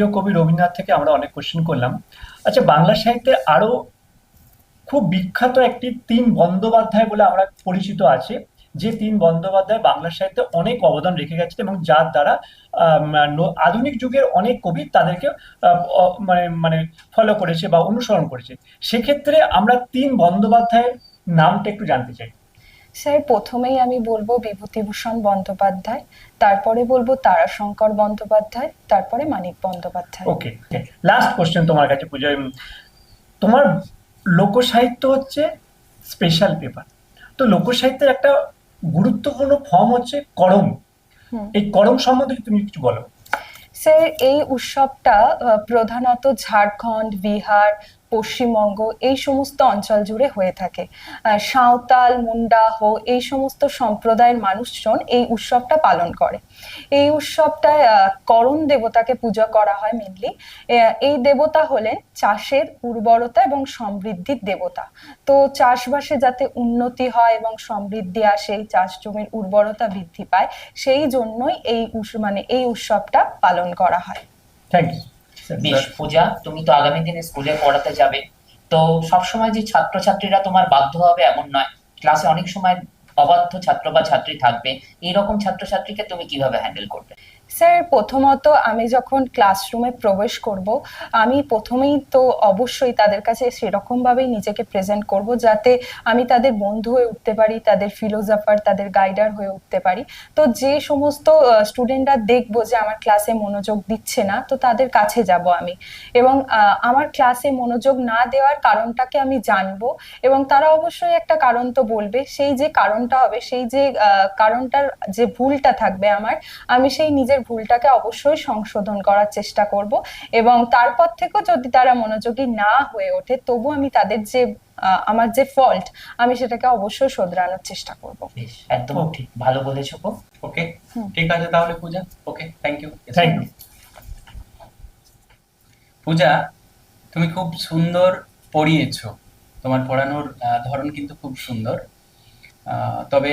কবি রবীন্দ্রনাথ থেকে আমরা অনেক কোশ্চেন করলাম। আচ্ছা বাংলা সাহিত্যের আরও খুব বিখ্যাত একটি তিন বন্দ্যোপাধ্যায় বলে আমরা পরিচিত আছে, যে তিন বন্দ্যোপাধ্যায় বাংলা সাহিত্যে অনেক অবদান রেখে গেছেন এবং যার দ্বারা আধুনিক যুগের অনেক কবি তাদেরকে মানে মানে ফলো করেছে বা অনুসরণ করেছে। সেক্ষেত্রে আমরা তিন বন্দ্যোপাধ্যায়ের নামটা একটু জানতে চাই। স্যার প্রথমেই আমি বলব বিভূতিভূষণ বন্দ্যোপাধ্যায় তারপরে বলব তারাশঙ্কর বন্দ্যোপাধ্যায় তারপরে Manik Bandyopadhyay. Okay last question তোমার কাছে পূজা। তোমার লোকসাহিত্য হচ্ছে স্পেশাল পেপার তো লোকসাহিত্যের একটা গুরুত্বপূর্ণ ফর্ম হচ্ছে করম। এই করম সম্বন্ধে তুমি কিছু বলো। স্যার এই উৎসবটা প্রধানত ঝাড়খণ্ড বিহার পশ্চিমবঙ্গ, এই সমস্ত অঞ্চল জুড়ে হয়ে থাকে। সাঁওতাল, মুন্ডা, হো, এই সমস্ত সম্প্রদায়ের মানুষজন এই উৎসবটা পালন করে। এই উৎসবটায় করণ দেবতাকে পূজা করা হয় মেনলি এই দেবতা হলেন চাষের উর্বরতা এবং সমৃদ্ধির দেবতা। তো চাষবাসে যাতে উন্নতি হয় এবং সমৃদ্ধি আসে চাষ জমির উর্বরতা বৃদ্ধি পায়, সেই জন্যই এই মানে এই উৎসবটা পালন করা হয়। থ্যাংক ইউ বেশ পূজা তুমি তো আগামী দিনে স্কুলে পড়াতে যাবে। তো সবসময় যে ছাত্রছাত্রীরা তোমার বাধ্য হবে এমন নয়। ক্লাসে অনেক সময় অবাধ্য ছাত্র বা ছাত্রী থাকবে। এইরকম ছাত্রছাত্রীকে তুমি কীভাবে হ্যান্ডেল করবে? স্যার, প্রথমত আমি যখন ক্লাসরুমে প্রবেশ করব, আমি প্রথমেই তো অবশ্যই তাদের কাছে সেরকমভাবেই নিজেকে প্রেজেন্ট করব যাতে আমি তাদের বন্ধু হয়ে উঠতে পারি, তাদের ফিলোজফার তাদের গাইডার হয়ে উঠতে পারি। তো যে সমস্ত স্টুডেন্টরা দেখব যে আমার ক্লাসে মনোযোগ দিচ্ছে না, তো তাদের কাছে যাব আমি। এবং আমার ক্লাসে মনোযোগ না দেওয়ার কারণটাকে আমি জানব এবং তারা অবশ্যই একটা কারণ তো বলবে, সেই যে কারণটা হবে, সেই যে কারণটার যে ভুলটা থাকবে আমার, আমি সেই নিজের ভুলটাকে অবশ্যই সংশোধন করার চেষ্টা করব এবং তারপর থেকেও যদি তারা মনোযোগী না হয়ে ওঠে তবু আমি তাদের যে আমার যে ফল্ট আমি সেটাকে অবশ্যই শোধরানোর চেষ্টা করব। একদম ঠিক ভালো বলেছ গো। ওকে ঠিক আছে তাহলে Puja. Okay thank you thank you Puja তুমি খুব সুন্দর পড়িয়েছো। তোমার পড়ানোর আহ, ধরন কিন্তু খুব সুন্দর। আহ, তবে